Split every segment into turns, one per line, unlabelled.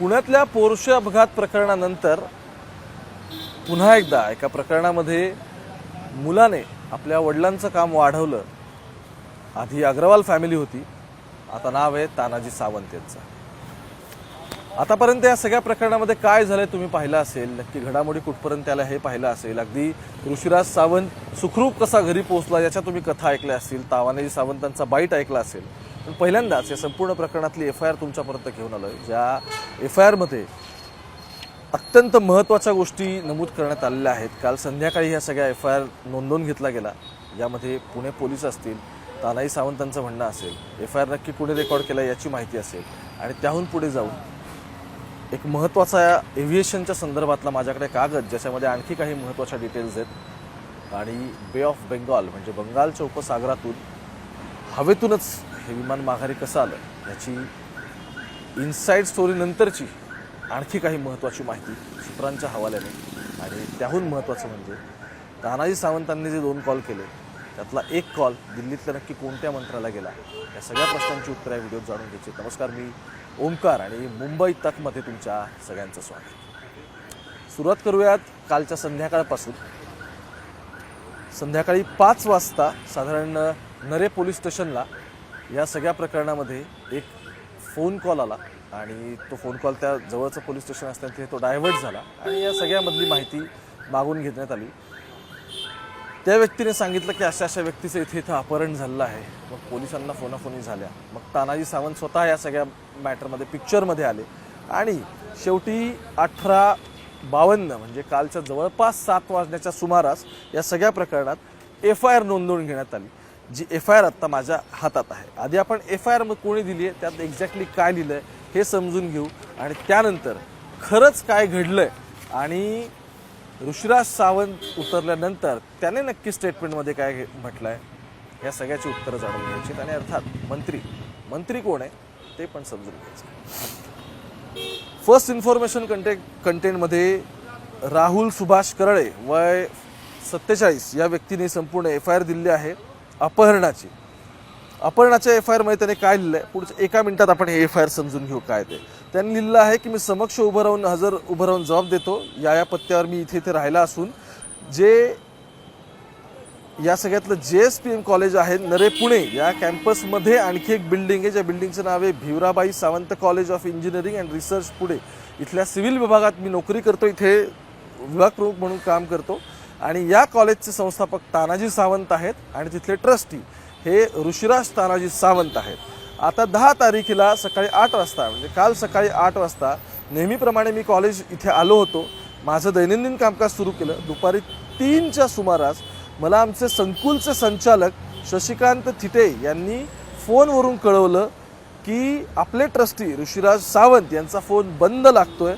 पुण्यातल्या पोरशे अपघात प्रकरणानंतर पुन्हा एकदा एका प्रकरणामध्ये मुलाने आपल्या वडिलांचं काम वाढवलं. आधी अग्रवाल फॅमिली होती. आता नाव आहे तानाजी सावंत यांचं. आतापर्यंत या सगळ्या प्रकरणामध्ये काय झालंय तुम्ही पाहिलं असेल? नक्की घडामोडी कुठपर्यंत आल्या हे पाहिलं असेल? अगदी ऋषिराज सावंत सुखरूप कसा घरी पोहोचला याच्या तुम्ही कथा ऐकल्या असतील. तावानेजी सावंतांचा बाईट ऐकला असेल. पहिल्यांदाच या संपूर्ण प्रकरणातली एफ आय आर तुमच्यापर्यंत घेऊन आलोय ज्या एफ आय आरमध्ये अत्यंत महत्त्वाच्या गोष्टी नमूद करण्यात आलेल्या आहेत. काल संध्याकाळी ह्या सगळ्या एफ आय आर नोंदवून घेतला गेला. यामध्ये पुणे पोलीस असतील तानाई सावंतांचं म्हणणं असेल एफ आय आर नक्की कुणी रेकॉर्ड केला याची माहिती असेल आणि त्याहून पुढे जाऊन एक महत्त्वाचा एव्हिएशनच्या संदर्भातला माझ्याकडे कागद ज्याच्यामध्ये आणखी काही महत्त्वाच्या डिटेल्स आहेत. आणि बे ऑफ बेंगॉल म्हणजे बंगालच्या उपसागरातून हवेतूनच हे विमान माघारी कसं आलं याची इनसाईड स्टोरी नंतरची आणखी काही महत्त्वाची माहिती सूत्रांच्या हवाल्याने. आणि त्याहून महत्त्वाचं म्हणजे तानाजी सावंतांनी जे दोन कॉल केले त्यातला एक कॉल दिल्लीतल्या नक्की कोणत्या मंत्र्याला गेला या सगळ्या प्रश्नांची उत्तरं या व्हिडिओत जाणून घ्यायची नमस्कार मी ओंकार आणि मुंबई तकमध्ये तुमच्या सगळ्यांचं स्वागत. सुरुवात करूयात कालच्या संध्याकाळपासून. संध्याकाळी पाच वाजता साधारण नरे पोलीस स्टेशनला या सगळ्या प्रकरणामध्ये एक फोन कॉल आला आणि तो फोन कॉल त्या जवळचं पोलीस स्टेशन असताना तिथे तो डायव्हर्ट झाला आणि या सगळ्यामधली माहिती मागून घेण्यात आली. त्या व्यक्तीने सांगितलं की अशा अशा व्यक्तीचं इथे इथं अपहरण झालेलं आहे. मग पोलिसांना फोनाफोनी झाल्या. मग तानाजी सावंत स्वतः या सगळ्या मॅटरमध्ये पिक्चरमध्ये आले. आणि शेवटी अठरा बावन्न म्हणजे कालच्या जवळपास सात वाजण्याच्या सुमारास या सगळ्या प्रकरणात एफ आय आर नोंदवून घेण्यात आली. जी एफ आय आर आत्ता माझ्या हातात आहे. आधी आपण एफ आय आर कोणी दिली आहे? त्यात एक्झॅक्टली काय लिहिलं आहे हे समजून घेऊ. आणि त्यानंतर खरंच काय घडलं आहे आणि ऋषिराज सावंत उतरल्यानंतर त्याने नक्की स्टेटमेंटमध्ये काय म्हटलं आहे या सगळ्याची उत्तरं जाणून घ्यायची आणि अर्थात मंत्री मंत्री कोण आहे? ते पण समजून घ्यायचं फर्स्ट इन्फॉर्मेशन कंटे कंटेंटमध्ये राहुल सुभाष करळे वय सत्तेचाळीस या व्यक्तीने संपूर्ण एफ आय आर दिली आहे. अपहरणाची. अपहरणाच्या एफ आय आरमध्ये त्याने काय लिहिलं आहे पुढच्या एका मिनिटात आपण हे एफ आय आर समजून घेऊ काय ते. त्यांनी लिहिलं आहे की मी समक्ष उभं राहून हजर उभं राहून जबाब देतो. या या पत्त्यावर मी इथे इथे राहिला असून जे या सगळ्यातलं जे एस पी एम कॉलेज आहे नरे पुणे या कॅम्पसमध्ये आणखी एक बिल्डिंग आहे ज्या बिल्डिंगचं नाव आहे Bhivarabai Sawant college of engineering and research Pune. इथल्या सिव्हिल विभागात मी नोकरी करतो इथे विभाग प्रमुख म्हणून काम करतो. आणि या कॉलेजचे संस्थापक तानाजी सावंत आहेत आणि तिथले ट्रस्टी हे ऋषिराज तानाजी सावंत आहेत. आता दहा तारखेला सकाळी आठ वाजता म्हणजे काल सकाळी आठ वाजता नेहमीप्रमाणे मी कॉलेज इथे आलो होतो. माझं दैनंदिन कामकाज सुरू केलं. दुपारी तीनच्या सुमारास मला आमचे संकुलचे संचालक शशिकांत थिटे यांनी फोनवरून कळवलं की आपले ट्रस्टी ऋषिराज सावंत यांचा फोन बंद लागतोय.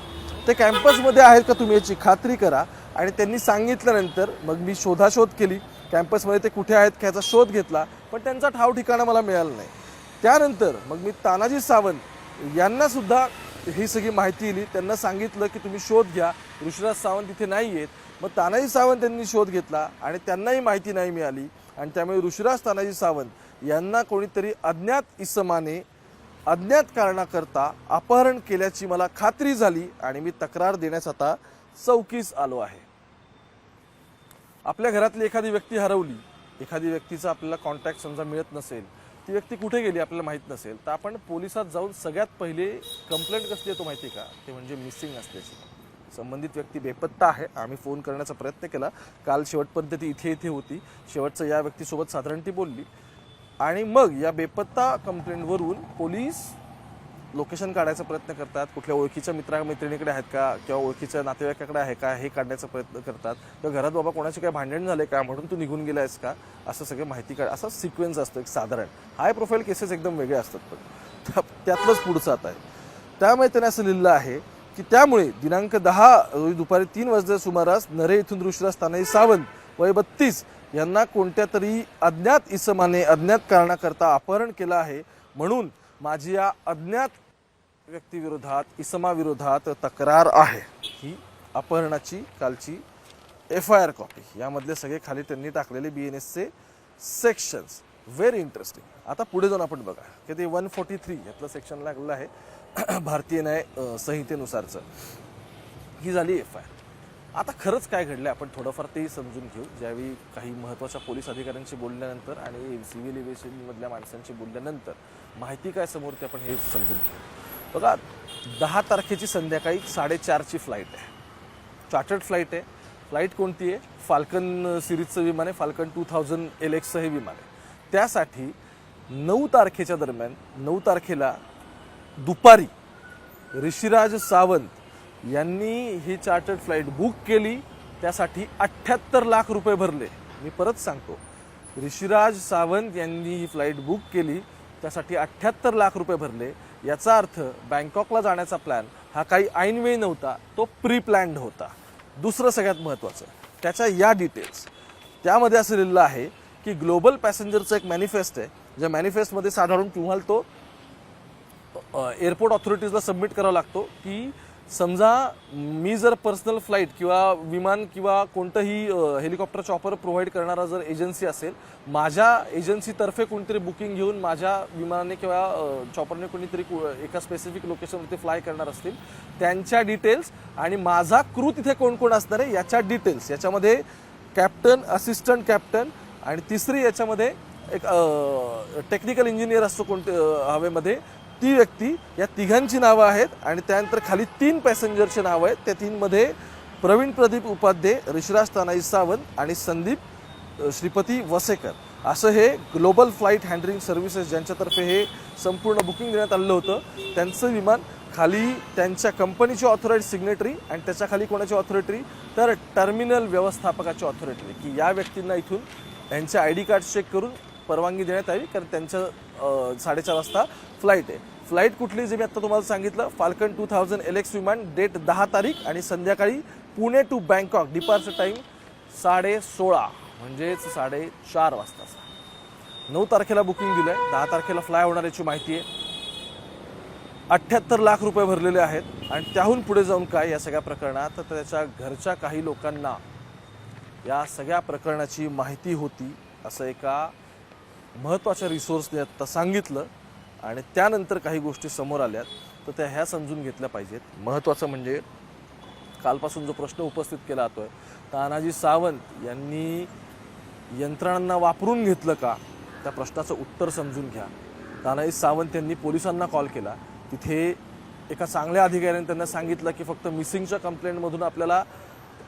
ते कॅम्पसमध्ये आहेत का तुम्ही याची खात्री करा. आणि त्यांनी सांगितल्यानंतर मग मी शोधाशोध केली. कॅम्पसमध्ये ते कुठे आहेत ह्याचा शोध घेतला. पण त्यांचा ठाव ठिकाणा मला मिळाला नाही. त्यानंतर मग मी तानाजी सावंत यांनासुद्धा ही सगळी माहिती दिली. त्यांना सांगितलं की तुम्ही शोध घ्या. ऋषिराज सावंत तिथे नाही आहेत. मग तानाजी सावंत यांनी शोध घेतला आणि त्यांनाही माहिती नाही मिळाली. आणि त्यामुळे ऋषिराज तानाजी सावंत यांना कोणीतरी अज्ञात इसमाने अज्ञात कारणाकरता अपहरण केल्याची मला खात्री झाली आणि मी तक्रार देण्यास आता चौकीस आलो आहे. आपल्या घरातली एखादी व्यक्ती हरवली एखादी व्यक्तीचा आपल्याला कॉन्टॅक्ट समजा मिळत नसेल ती व्यक्ती कुठे गेली आपल्याला माहीत नसेल तर आपण पोलिसात जाऊन सगळ्यात पहिले कंप्लेंट कसली येतो माहिती आहे का? ते म्हणजे मिसिंग असल्याची. संबंधित व्यक्ती बेपत्ता आहे. आम्ही फोन करण्याचा प्रयत्न केला. काल शेवटपर्यंत ती इथे इथे होती. शेवटचं या व्यक्तीसोबत साधारण ती बोलली. आणि मग या बेपत्ता कंप्लेंटवरून पोलीस लोकेशन काढायचा प्रयत्न करतात. कुठल्या ओळखीच्या मित्रा मैत्रिणीकडे आहेत का? किंवा ओळखीच्या नातेवाईकाकडे आहे का? हे काढण्याचा प्रयत्न करतात. किंवा घरात बाबा कोणाचे काही भांडण झाले का? म्हणून तू निघून गेला आहेस का? असं सगळं माहिती काढ. असा सिक्वेन्स असतो एक साधारण. हाय प्रोफाईल केसेस एकदम वेगळे असतात पण. त्या- त्यातलंच पुढचं आता आहे. त्यामुळे त्याने असं लिहिलं आहे की त्यामुळे दिनांक दहा रोजी दुपारी तीन वाजता सुमारास नरे इथून ऋषिराज तानाई सावंत वय बत्तीस यांना कोणत्या तरी अज्ञात इसमाने अज्ञात कारणाकरता अपहरण केलं आहे. म्हणून माझी या अज्ञात व्यक्तीविरोधात इसमाविरोधात तक्रार आहे. ही अपहरणाची कालची एफ आय आर कॉपी यामधले सगळे खाली त्यांनी टाकलेले बी एन एसचे सेक्शन्स व्हेरी इंटरेस्टिंग आता पुढे जाऊन आपण बघा. की ते वन फोर्टी थ्री यातलं सेक्शन लागलेलं आहे. भारतीय न्याय संहितेनुसारचं. ही झाली एफ आय आर आता खरंच काय घडलं आपण थोडंफार तेही समजून घेऊ. ज्यावेळी काही महत्त्वाच्या पोलीस अधिकाऱ्यांशी बोलल्यानंतर आणि सिव्हिल एव्हिएशनमधल्या माणसांशी बोलल्यानंतर माहिती काय समोर ते आपण हे समजून घेऊ. बघा दहा तारखेची संध्याकाळी साडेचारची फ्लाईट आहे. चार्टर्ड फ्लाईट आहे. फ्लाईट कोणती आहे? फाल्कन सिरीजचं विमान आहे. फाल्कन टू थाउजंड एल एक्सचं हे विमान आहे. त्यासाठी नऊ तारखेच्या दरम्यान नऊ तारखेला दुपारी ऋषिराज सावंत यांनी ही चार्टर्ड फ्लाईट बुक केली. त्यासाठी अठ्ठ्याहत्तर लाख रुपये भरले. मी परत सांगतो. ऋषिराज सावंत यांनी ही फ्लाईट बुक केली. त्यासाठी अठ्ठ्याहत्तर लाख रुपये भरले. याचा अर्थ बँकॉकला जाण्याचा प्लॅन हा काही ऐनवेळी नव्हता. तो प्री प्लॅन्ड होता. दुसरं सगळ्यात महत्त्वाचं त्याच्या या डिटेल्स त्यामध्ये असं लिहिलं आहे की ग्लोबल पॅसेंजरचं एक मॅनिफेस्ट आहे. ज्या मॅनिफेस्टमध्ये साधारण तुम्हाला तो एअरपोर्ट ऑथॉरिटीजला सबमिट करावा लागतो की समजा मी जर पर्सनल फ्लाईट किंवा विमान किंवा कोणतंही हेलिकॉप्टर चॉपर प्रोव्हाइड करणारा जर एजन्सी असेल माझ्या एजन्सीतर्फे कोणतरी बुकिंग घेऊन माझ्या विमानाने किंवा चॉपरने कोणीतरी कु- एका स्पेसिफिक लोकेशनवरती फ्लाय करणार असतील त्यांच्या डिटेल्स आणि माझा क्रू तिथे कोण कोण असणार आहे याच्या डिटेल्स याच्यामध्ये कॅप्टन असिस्टंट कॅप्टन आणि तिसरी याच्यामध्ये एक टेक्निकल इंजिनियर असतो कोणते हवेमध्ये ती व्यक्ती या तिघांची नावं आहेत आणि त्यानंतर खाली तीन पॅसेंजरचे नावं आहेत. त्या तीनमध्ये प्रवीण प्रदीप उपाध्ये ऋषिराज तानाई सावंत आणि संदीप श्रीपती वसेकर. असं हे ग्लोबल फ्लाईट हँडलिंग सर्व्हिसेस ज्यांच्यातर्फे हे संपूर्ण बुकिंग देण्यात आलेलं होतं. त्यांचं विमान खाली त्यांच्या कंपनीची ऑथॉरिटी सिग्नेटरी आणि त्याच्याखाली कोणाची ऑथॉरिटी? तर टर्मिनल व्यवस्थापकाची ऑथॉरिटी. की या व्यक्तींना इथून त्यांचे आय डी कार्ड चेक करून परवानगी देण्यात यावी कारण त्यांचं साडेचार वाजता फ्लाईट आहे. फ्लाईट कुठली जे मी आता तुम्हाला सांगितलं Falcon two thousand L X विमान डेट दहा तारीख आणि संध्याकाळी Pune to Bangkok departure time साडे सोळा म्हणजेच साडेचार वाजताचा नऊ तारखेला बुकिंग दिलं आहे दहा तारखेला फ्लाय होणार याची माहिती आहे. अठ्ठ्याहत्तर लाख रुपये भरलेले आहेत आणि त्याहून पुढे जाऊन काय या सगळ्या प्रकरणात? तर त्याच्या घरच्या काही लोकांना या सगळ्या प्रकरणाची माहिती होती असं एका महत्त्वाच्या रिसोर्सने आत्ता सांगितलं आणि त्यानंतर काही गोष्टी समोर आल्यात तर त्या ह्या समजून घेतल्या पाहिजेत. महत्त्वाचं म्हणजे कालपासून जो प्रश्न उपस्थित केला जातो आहे तानाजी सावंत यांनी यंत्रणांना वापरून घेतलं का? त्या प्रश्नाचं उत्तर समजून घ्या. तानाजी सावंत यांनी पोलिसांना कॉल केला. तिथे एका चांगल्या अधिकाऱ्याने त्यांना सांगितलं की फक्त मिसिंगच्या कंप्लेंटमधून आपल्याला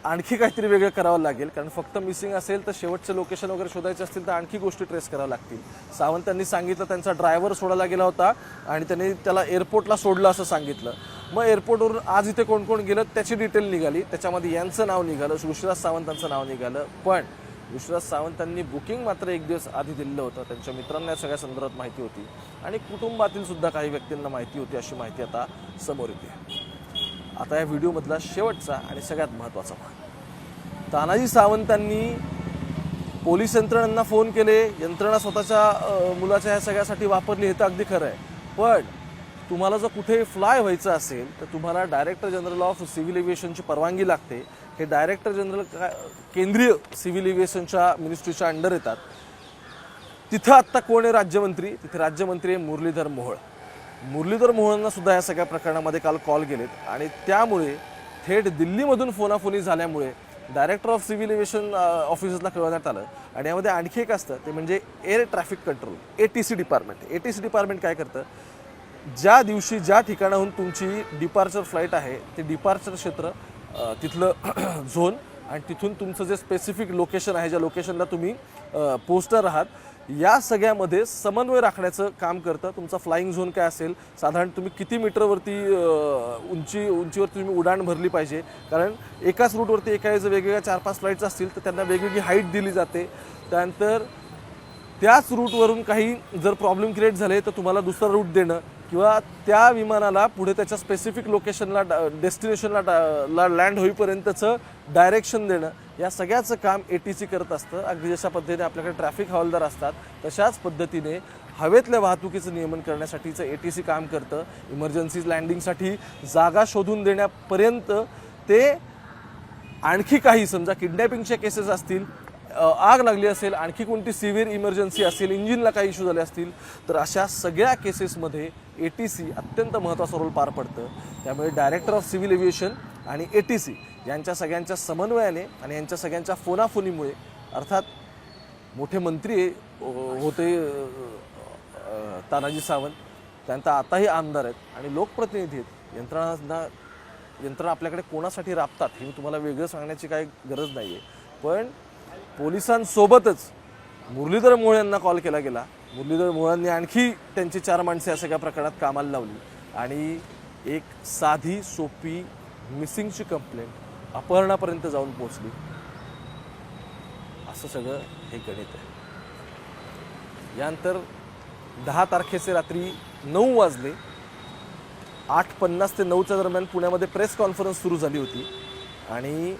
आणखी काहीतरी वेगळं करावं लागेल. कारण फक्त मिसिंग असेल तर शेवटचं लोकेशन वगैरे शोधायचे असतील तर आणखी गोष्टी ट्रेस कराव्या लागतील. सावंत त्यांनी सांगितलं त्यांचा ड्रायव्हर सोडायला गेला होता आणि त्यांनी त्याला एअरपोर्टला सोडलं असं सांगितलं. मग एअरपोर्टवरून आज इथे कोण कोण गेलं त्याची डिटेल निघाली. त्याच्यामध्ये यांचं नाव निघालं ऋषिराज सावंतांचं नाव निघालं. पण ऋषिराज सावंतांनी बुकिंग मात्र एक दिवस आधी दिलेलं होतं. त्यांच्या मित्रांना या सगळ्या संदर्भात माहिती होती. आणि कुटुंबातील सुद्धा काही व्यक्तींना माहिती होती अशी माहिती आता समोर येते. आता या व्हिडिओमधला शेवटचा आणि सगळ्यात महत्त्वाचा भाग. तानाजी सावंतांनी पोलीस यंत्रणांना फोन केले. यंत्रणा स्वतःच्या मुलाच्या ह्या सगळ्यासाठी वापरली हे तर अगदी खरं आहे. पण तुम्हाला जर कुठे फ्लाय व्हायचं असेल तर तुम्हाला डायरेक्टर जनरल ऑफ सिव्हिल एव्हिएशनची परवानगी लागते. हे डायरेक्टर जनरल का- केंद्रीय सिव्हिल एव्हिएशनच्या मिनिस्ट्रीच्या अंडर येतात. तिथं आत्ता कोण आहे राज्यमंत्री? तिथे राज्यमंत्री आहे मुरलीधर मोहोळ. मुरलीधर मोहनना सुद्धा या सगळ्या प्रकरणामध्ये काल कॉल गेलेत आणि त्यामुळे थेट दिल्लीमधून फोनाफोनी झाल्यामुळे डायरेक्टर ऑफ सिव्हिल एव्हिएशन ऑफिसर्सला कळवण्यात आलं. आणि यामध्ये आणखी एक असतं ते म्हणजे air traffic control A T C department A T C department काय करतं? ज्या दिवशी ज्या ठिकाणाहून तुमची डिपार्चर फ्लाईट आहे ते डिपार्चर क्षेत्र uh, तिथलं झोन आणि तिथून तुमचं जे स्पेसिफिक लोकेशन आहे ज्या लोकेशनला तुम्ही uh, पोस्टर आहात या सगळ्यामध्ये समन्वय राखण्याचं काम करतं. तुमचा फ्लाईंग झोन काय असेल? साधारण तुम्ही किती मीटरवरती उंची उंचीवरती तुम्ही उडाण भरली पाहिजे? कारण एकाच रूटवरती एका जर वेगवेगळ्या चार पाच फ्लाईट्स असतील तर त्यांना वेगवेगळी हाईट दिली जाते. त्यानंतर त्याच रूटवरून काही जर प्रॉब्लेम क्रिएट झाले तर तुम्हाला दुसरा रूट देणं किंवा त्या विमानाला पुढे त्याच्या स्पेसिफिक लोकेशनला डेस्टिनेशनला ला लँड होईपर्यंतचं डायरेक्शन देणं. या सगळ्याचं काम ए टी सी करत असतं. अगदी जशा पद्धतीने आपल्याकडे ट्रॅफिक हवालदार असतात तशाच पद्धतीने हवेतल्या वाहतुकीचं नियमन करण्यासाठीचं ए टी सी काम करतं. इमर्जन्सी लँडिंगसाठी जागा शोधून देण्यापर्यंत ते आणखी काही समजा किडनॅपिंगच्या केसेस असतील आग लागली असेल आणखी कोणती सिव्हिअर इमर्जन्सी असेल इंजिनला काही इश्यू झाले असतील तर अशा सगळ्या केसेसमध्ये ए टी सी अत्यंत महत्त्वाचा रोल पार पडतं. त्यामुळे डायरेक्टर ऑफ सिव्हिल एव्हिएशन आणि ए टी सी यांच्या सगळ्यांच्या समन्वयाने आणि यांच्या सगळ्यांच्या फोनाफोनीमुळे अर्थात मोठे मंत्री होते तानाजी सावंत त्यांचा आताही आमदार आहेत आणि लोकप्रतिनिधी आहेत. यंत्रणांना यंत्रणा आपल्याकडे कोणासाठी राबतात हे मी तुम्हाला वेगळं सांगण्याची काही गरज नाही आहे पण पोलिसांसोबतच मुरलीधर मोहोळ यांना कॉल केला गेला. मुरलीधर मोहोळांनी आणखी त्यांची चार माणसे या सगळ्या प्रकरणात कामाला लावली. आणि एक साधी सोपी मिसिंगची कंप्लेंट अपहरणापर्यंत जाऊन पोचली असं सगळं हे गणित आहे. यानंतर दहा तारखेचे रात्री नऊ वाजले. आठ पन्नास ते नऊच्या दरम्यान पुण्यामध्ये प्रेस कॉन्फरन्स सुरू झाली होती. आणि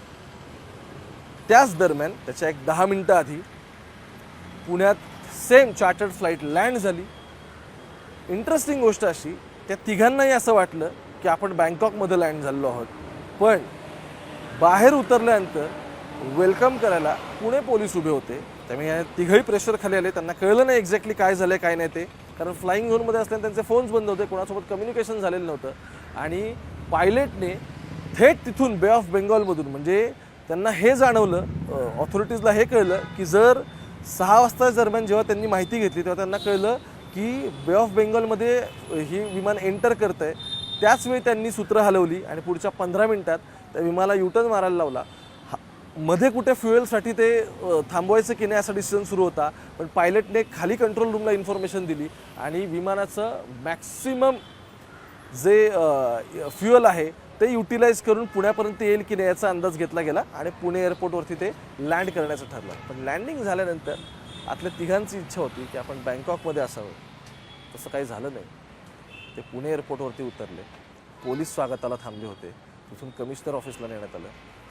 त्याच दरम्यान त्याच्या एक दहा मिनटं आधी पुण्यात सेम चार्टर्ड फ्लाईट लँड झाली. इंटरेस्टिंग गोष्ट अशी त्या तिघांनाही असं वाटलं की आपण बँकॉकमध्ये लँड झालेलो आहोत. पण बाहेर उतरल्यानंतर वेलकम करायला पुणे पोलीस उभे होते. त्यामुळे या तिघही प्रेशर खाली आले. त्यांना कळलं नाही एक्झॅक्टली काय झालं काय नाही ते. कारण फ्लाईंग झोनमध्ये असल्याने त्यांचे फोन्स बंद होते. कोणासोबत कम्युनिकेशन झालेलं नव्हतं. आणि पायलटने थेट तिथून बे ऑफ बेंगॉलमधून म्हणजे त्यांना हे जाणवलं ऑथॉरिटीजला हे कळलं की जर सहा वाजता दरम्यान जेव्हा त्यांनी माहिती घेतली तेव्हा त्यांना कळलं की बे ऑफ बेंगॉलमध्ये ही विमान एंटर करत आहे त्याच वेळी त्यांनी सूत्र हलवली आणि पुढच्या पंधरा मिनिटात त्या विमाला युटर्न मारायला लावला. हा- मध्ये कुठे फ्युएलसाठी ते थांबवायचं की नाही असा डिसिजन सुरू होता. पण पायलटने खाली कंट्रोल रूमला इन्फॉर्मेशन दिली आणि विमानाचं मॅक्सिमम जे फ्युअल आहे ते युटिलाइज करून पुण्यापर्यंत येईल की नाही याचा अंदाज घेतला गेला आणि पुणे एअरपोर्टवरती ते लँड करण्याचं ठरलं. पण लँडिंग झाल्यानंतर आपल्या तिघांची इच्छा होती की आपण बँकॉकमध्ये असावं. तसं काही झालं नाही. ते पुणे एअरपोर्टवरती उतरले. पोलीस स्वागताला थांबले होते. तिथून कमिशनर ऑफिसला नेण्यात आलं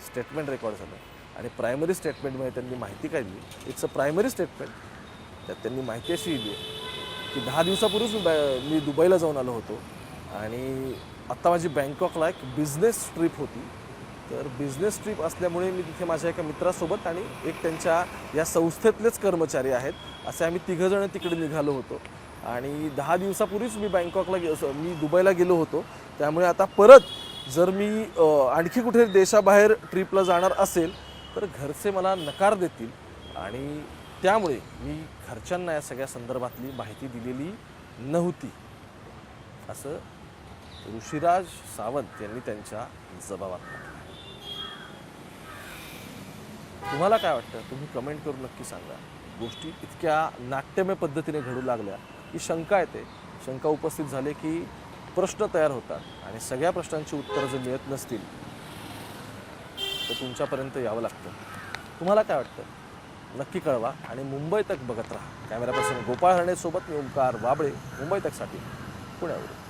स्टेटमेंट रेकॉर्ड झालं. आणि प्रायमरी स्टेटमेंटमध्ये त्यांनी माहिती काढली इट्स अ प्रायमरी स्टेटमेंट त्यात त्यांनी माहिती अशी दिली की दहा दिवसापूर्वीच मी मी दुबईला जाऊन आलो होतो. आणि आत्ता माझी बँकॉकला एक बिझनेस ट्रिप होती. तर बिझनेस ट्रिप असल्यामुळे मी तिथे माझ्या एका मित्रासोबत आणि एक त्यांच्या या संस्थेतलेच कर्मचारी आहेत. असे आम्ही तिघंजणं तिकडे निघालो होतो. आणि दहा दिवसापूर्वीच मी बँकॉकला गे मी दुबईला गेलो होतो. त्यामुळे आता परत जर मी आणखी कुठे देशाबाहेर ट्रिपला जाणार असेल तर घरचे मला नकार देतील. आणि त्यामुळे मी घरच्यांना या सगळ्या संदर्भातली माहिती दिलेली नव्हती. असं ऋषिराज सावंत यांनी त्यांच्या जबाबात म्हटलं तुम्हाला काय वाटतं? तुम्ही कमेंट करून नक्की सांगा. गोष्टी इतक्या नाट्यमय पद्धतीने घडू लागल्या की शंका येते. शंका उपस्थित झाले की प्रश्न तयार होतात आणि सगळ्या प्रश्नांची उत्तरं जर मिळत नसतील तर तुमच्यापर्यंत यावं लागतं. तुम्हाला काय वाटतं? नक्की कळवा आणि मुंबई तक बघत राहा. कॅमेरापासून गोपाळ हरणेसोबत मी ओंकार वाबळे मुंबई तकसाठी पुण्यावरून.